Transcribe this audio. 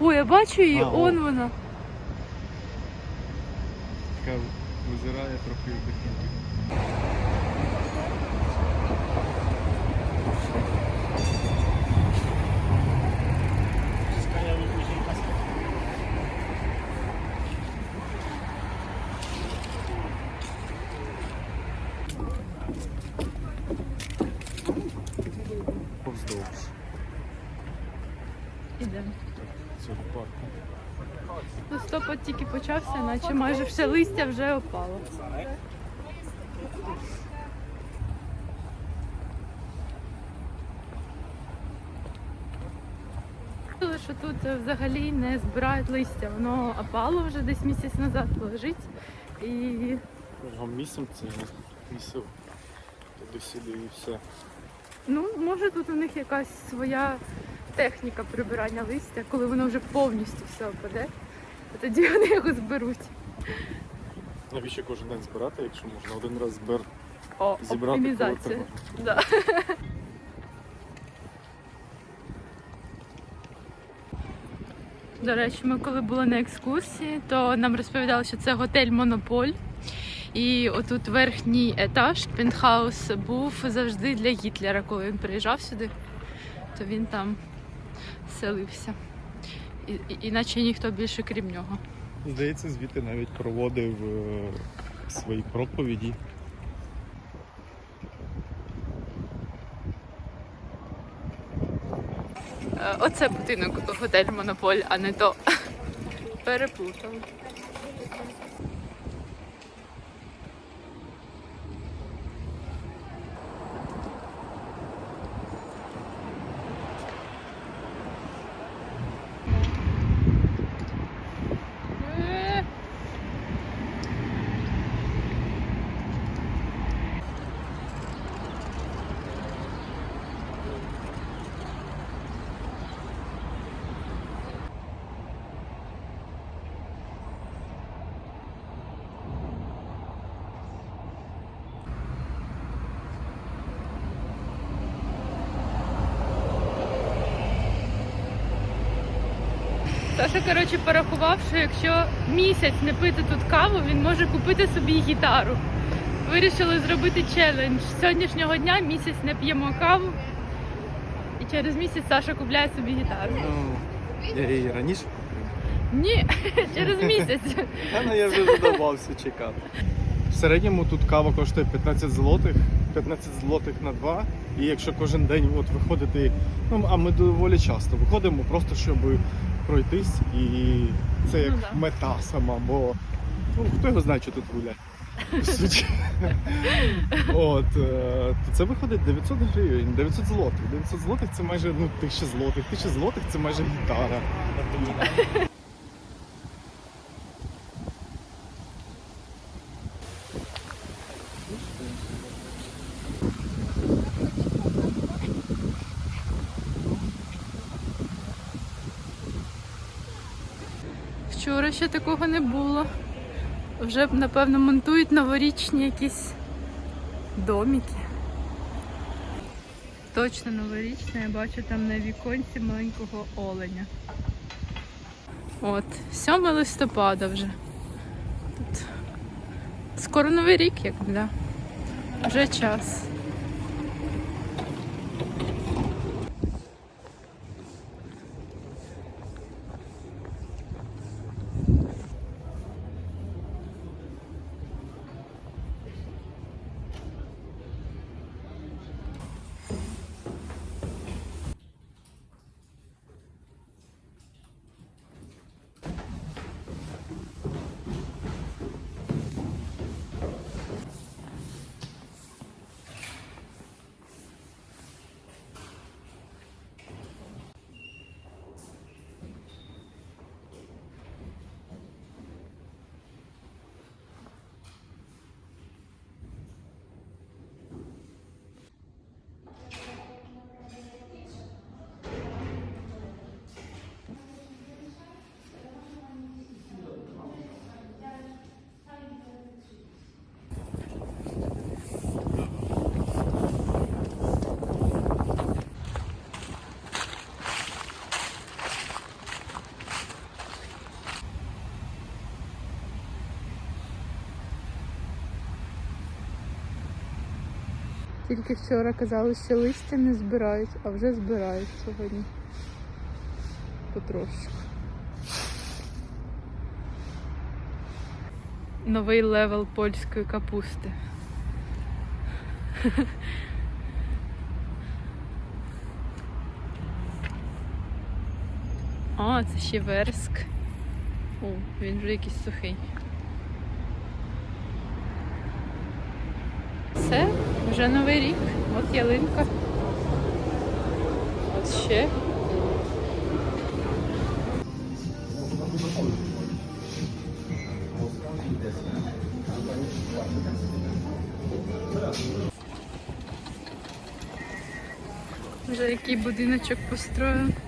Ой, я бачу її, А, о. вона. Така визирає трохи вдихнути. Повздовж Ідемо. Цього парку. Листопад тільки почався, наче майже все листя вже опало. Що тут е, взагалі не збирають листя, воно опало вже десь місяць назад лежить. І місцем це місце туди-сюди і все. ну, може тут у них якась своя техніка прибирання листя, коли воно вже повністю все опаде, то тоді вони його зберуть. Навіщо кожен день збирати, якщо можна один раз збер О, зібрати оптимізація. Да. До речі, ми коли були на екскурсії, то нам розповідали, що це готель Монополь. І отут верхній етаж, пентхаус, був завжди для Гітлера, коли він приїжджав сюди, то він там селився. І, і- іначе ніхто більше крім нього. Здається, звідти навіть проводив е, свої проповіді. Е, Оце будинок готель Монополь, а не то. Переплутали. Саша, коротше, порахував, що якщо місяць не пити тут каву, він може купити собі гітару. Вирішили зробити челендж. З сьогоднішнього дня місяць не п'ємо каву. І через місяць Саша купляє собі гітару. Ну, я її раніше. Ні, через місяць. Та ну я вже задовбався чекати. В середньому тут кава коштує 15 злотих, 15 злотих на два. І якщо кожен день от виходити, ну а ми доволі часто виходимо, просто щоб пройтись, і це як Ну да. мета сама, бо ну, хто його знає, що тут гуляє. От, е, то це виходить 900 гривень, 900 злотих. 900 злотих це майже ну, 1000 злотих. 1000 злотих це майже гітара. Вчора ще такого не було. Вже, напевно, монтують новорічні якісь домики. Точно новорічне, я бачу там на віконці маленького оленя. От, 7 листопада вже. Тут скоро новий рік, як да. Вже час. Тільки вчора казали, що листя не збирають, а вже збирають сьогодні. Потрошку. Новий левел польської капусти. А, це ще верск. О, він вже якийсь сухий. Все, вже новий рік. От ялинка. От ще. Вже який будиночок построїв.